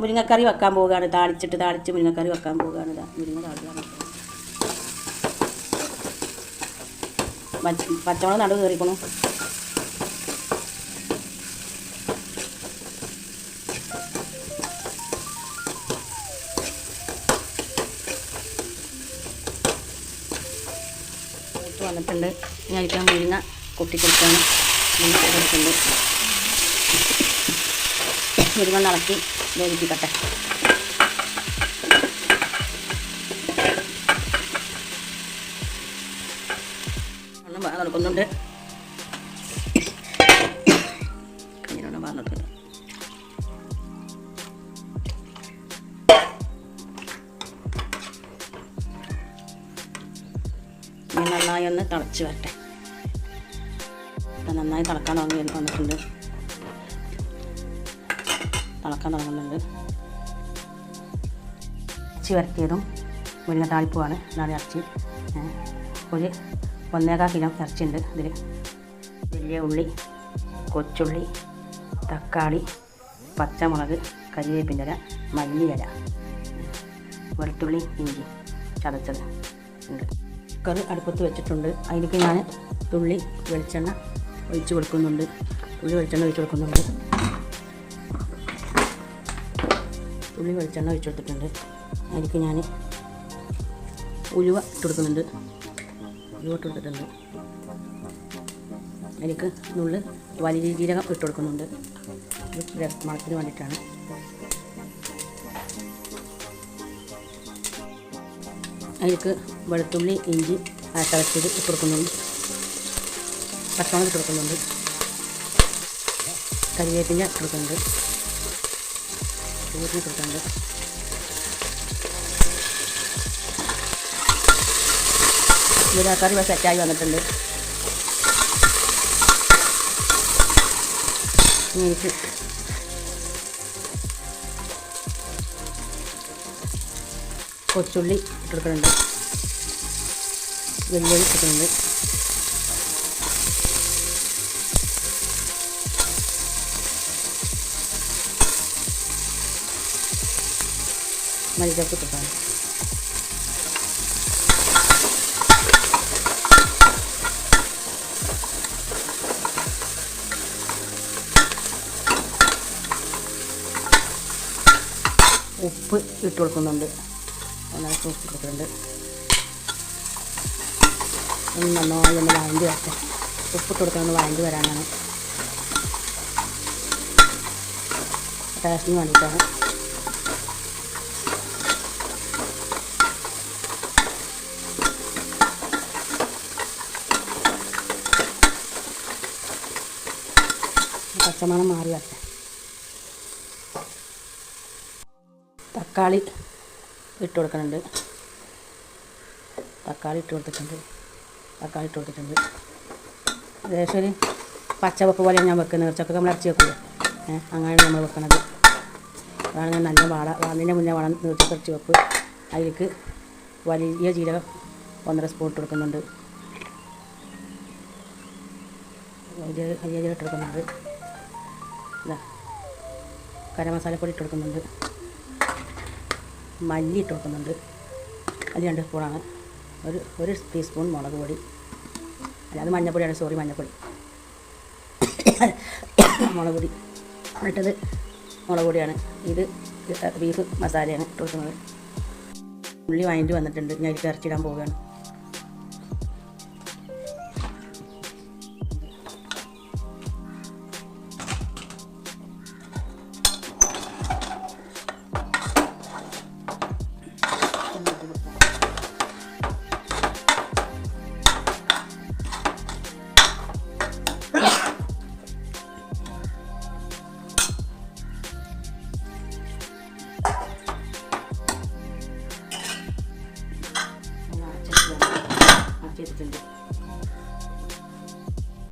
മുരിങ്ങക്കറി വെക്കാൻ പോവുകയാണ്. താളിച്ചിട്ട് താളിച്ച് മുരിങ്ങക്കറി വെക്കാൻ പോവുകയാണ്. മുരിങ്ങ താളിക്കാൻ പച്ചമുളക് നടുവ് കയറിക്കണു. വന്നിട്ടുണ്ട്. ഞാൻ കഴിക്കാൻ മുരിങ്ങ കൊട്ടിക്കൊടുക്കാണ് മുരിങ്ങ കൊടുക്കുന്നുണ്ട് മുരിങ്ങ ഇളക്കി വേവിപ്പിക്കട്ടെ ഒന്നും വാ നടക്കുന്നുണ്ട്. നന്നായി ഒന്ന് തിളച്ച് വരട്ടെ. നന്നായി തിളക്കാൻ തുടങ്ങി വന്നിട്ടുണ്ട്. തിളക്കാൻ തുടങ്ങുന്നുണ്ട്. ഇറച്ചി വരട്ടിയതും മുരിങ്ങ താളിപ്പുമാണ്. ഇതാണ് ഇറച്ചി. ഒരു ഒന്നേകാൽ കിലോ ഇറച്ചി ഉണ്ട് ഇതിൽ വലിയ ഉള്ളി കൊച്ചുള്ളി തക്കാളി പച്ചമുളക് കരിവേപ്പിന്റെ ഇല മല്ലിയില വെളുത്തുള്ളി ഇഞ്ചി ചതച്ചത് ഉണ്ട്. കുക്കർ അടുപ്പത്ത് വെച്ചിട്ടുണ്ട്. അതിലേക്ക് ഞാൻ തുള്ളി വെളിച്ചെണ്ണ ഒഴിച്ച് കൊടുക്കുന്നുണ്ട്. തുള്ളി വെളിച്ചെണ്ണ ഒഴിച്ച് കൊടുക്കുന്നുണ്ട്. തുള്ളി വെളിച്ചെണ്ണ ഒഴിച്ച് കൊടുത്തിട്ടുണ്ട് അതിലേക്ക് ഞാൻ ഉലുവ ഇട്ട് കൊടുക്കുന്നുണ്ട്. ഉലുവ ഇട്ട് കൊടുത്തിട്ടുണ്ട്. അതിലേക്ക് നുള്ള് വലിയ ജീരകം ഇട്ട് കൊടുക്കുന്നുണ്ട്. മണത്തിന് വേണ്ടിയിട്ടാണ്. അതിലേക്ക് വെളുത്തുള്ളി ഇഞ്ചി ചതച്ചത് ഇട്ട് കൊടുക്കുന്നുണ്ട്. പച്ചമുളക് ഇട്ട് കൊടുക്കുന്നുണ്ട്. കരിവേപ്പിന്റെ ഇട്ട് കൊടുക്കുന്നുണ്ട്. മുരിങ്ങക്കറി ഇവിടെ സെറ്റായി വന്നിട്ടുണ്ട്. കൊച്ചുള്ളി ഇട്ടെടുക്കുന്നുണ്ട് വെല്ലുവിളി ഇട്ടിട്ടുണ്ട്. മല്ലിച്ചപ്പ് ഇട്ടിട്ടാണ് ഉപ്പ് ഇട്ട് കൊടുക്കുന്നുണ്ട്. അതിനകത്ത് ഉപ്പ് കൊടുക്കുന്നുണ്ട്. ഒന്ന് നന്നായി ഒന്ന് വഴണ്ടി വരട്ടെ. ഉപ്പ് കൊടുക്കാൻ ഒന്ന് വഴണ്ടി വരാനാണ്. ടേസ്റ്റിന് വേണ്ടിയിട്ടാണ്. പച്ചമണം മാറി വരട്ടെ. തക്കാളി ഇട്ട് കൊടുക്കുന്നുണ്ട്. തക്കാളി ഇട്ട് കൊടുത്തിട്ടുണ്ട്. തക്കാളി ഇട്ട് കൊടുത്തിട്ടുണ്ട്. ഏകദേശം ഒരു പച്ചവെപ്പ് പോലെയാണ് ഞാൻ വെക്കുന്നത്. ഇറച്ചൊക്കെ നമ്മൾ ഇറച്ചി വെക്കുന്നത് ഏഹ് അങ്ങനെയാണ് നമ്മൾ വെക്കുന്നത്. അതാണ് ഞാൻ നല്ല വാട വാടിന്റെ മുന്നേ വളം നീർച്ചക്ക് ഇറച്ചി വെപ്പ്. അതിലേക്ക് വലിയ ജീരകം ഒന്നര സ്പൂൺ ഇട്ട് കൊടുക്കുന്നുണ്ട്. വലിയ ജീരകം ഇട്ട് കൊടുക്കുന്നുണ്ട്. ഇതാ. ഗരം മസാലപ്പൊടി ഇട്ട് കൊടുക്കുന്നുണ്ട്. മല്ലി ഇട്ട് കൊടുക്കുന്നുണ്ട്. അത് രണ്ട് സ്പൂണാണ്. ഒരു ഒരു ടീസ്പൂൺ മുളക് പൊടി. അല്ല അത് മഞ്ഞപ്പൊടിയാണ് സോറി മഞ്ഞപ്പൊടി മുളക് പൊടി. എന്നിട്ടത് മുളക് പൊടിയാണ്. ഇത് ബീഫ് മസാലയാണ് ഇട്ട് കൊടുക്കുന്നത്. ഉള്ളി വാങ്ങിയിട്ട് വന്നിട്ടുണ്ട്. ഞാൻ ഇറച്ചിടാൻ പോവുകയാണ്. Thank.